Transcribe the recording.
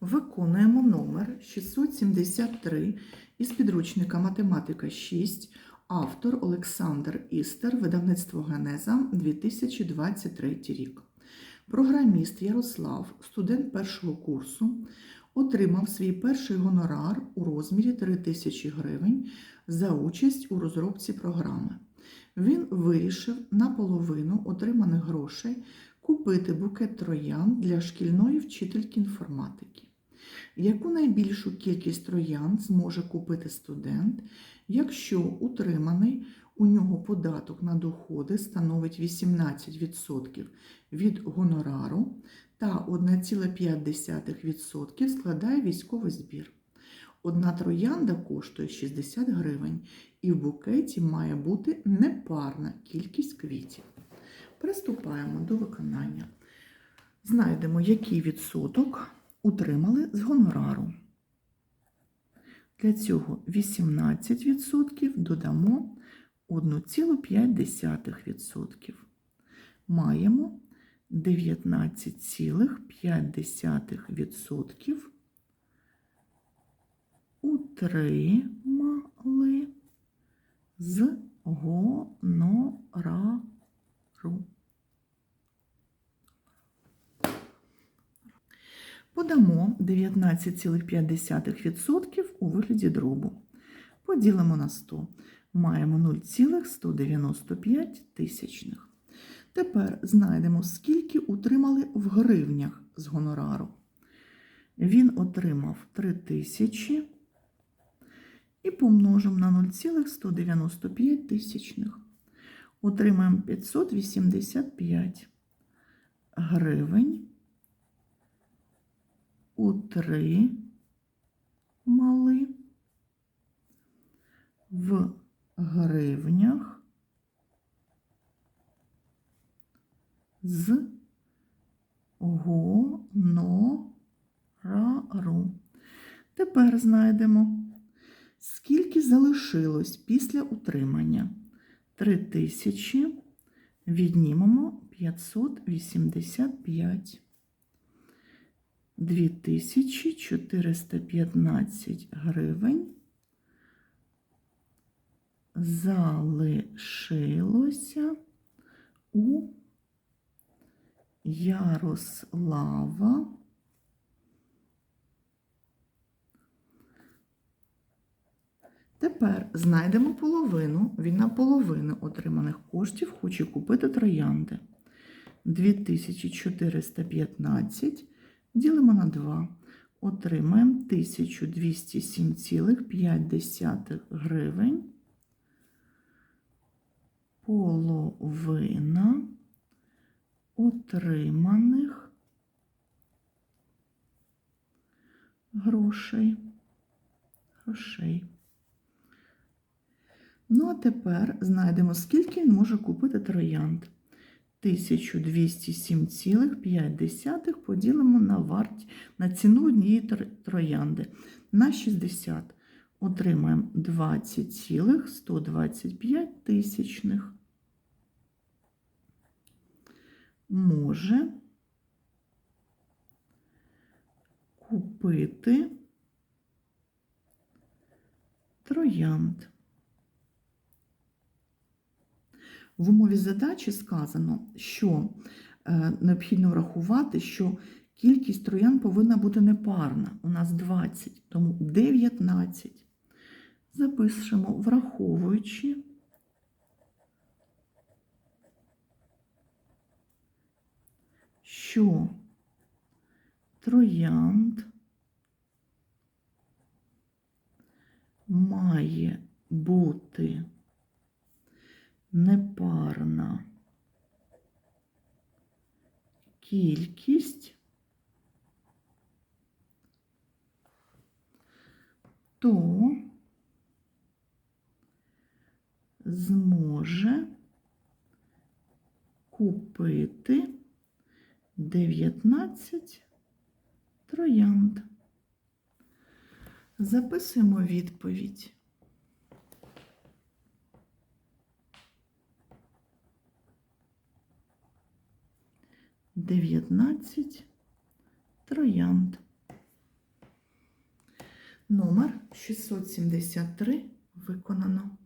Виконуємо номер 673 із підручника Математика 6, автор Олександр Істер, видавництво Генеза 2023 рік. Програміст Ярослав, студент першого курсу, отримав свій перший гонорар у розмірі 3 тисячі гривень за участь у розробці програми. Він вирішив наполовину отриманих грошей купити букет троян для шкільної вчительки інформатики. Яку найбільшу кількість троян зможе купити студент, якщо утриманий у нього податок на доходи становить 18% від гонорару та 1,5% складає військовий збір? Одна троянда коштує 60 гривень, і в букеті має бути непарна кількість квітів. Приступаємо до виконання. Знайдемо, який відсоток утримали з гонорару. Для цього 18% додамо 1,5%. Маємо 19,5% утримали з гонорару. Подамо 19,5% у вигляді дробу. Поділимо на 100. Маємо 0,195 тисячних. Тепер знайдемо, скільки утримали в гривнях з гонорару. Він отримав 3 тисячі і помножимо на 0,195 тисячних. Отримаємо 585 гривень утримали в гривнях з гонорару. Тепер знайдемо, скільки залишилось після утримання. 3000 віднімемо 585. 2415 гривень залишилося у Ярослава Тепер знайдемо половину, він на половину отриманих коштів хоче купити троянди. 2415 ділимо на 2. Отримаємо 1207,5 гривень. Половина отриманих грошей. грошей. Ну, а тепер знайдемо, скільки він може купити троянд. 1207,5 поділимо на вартість на ціну однієї троянди на 60. Отримаємо 20,125 тисячних. Може купити троянд. В умові задачі сказано, що е, необхідно врахувати, що кількість троян повинна бути непарна. У нас 20, тому 19. Запишемо, враховуючи, що троянд має бути непарна кількість, то зможе купити 19 троянд. Записуємо відповідь. 19 троянд. Номер 673 виконано.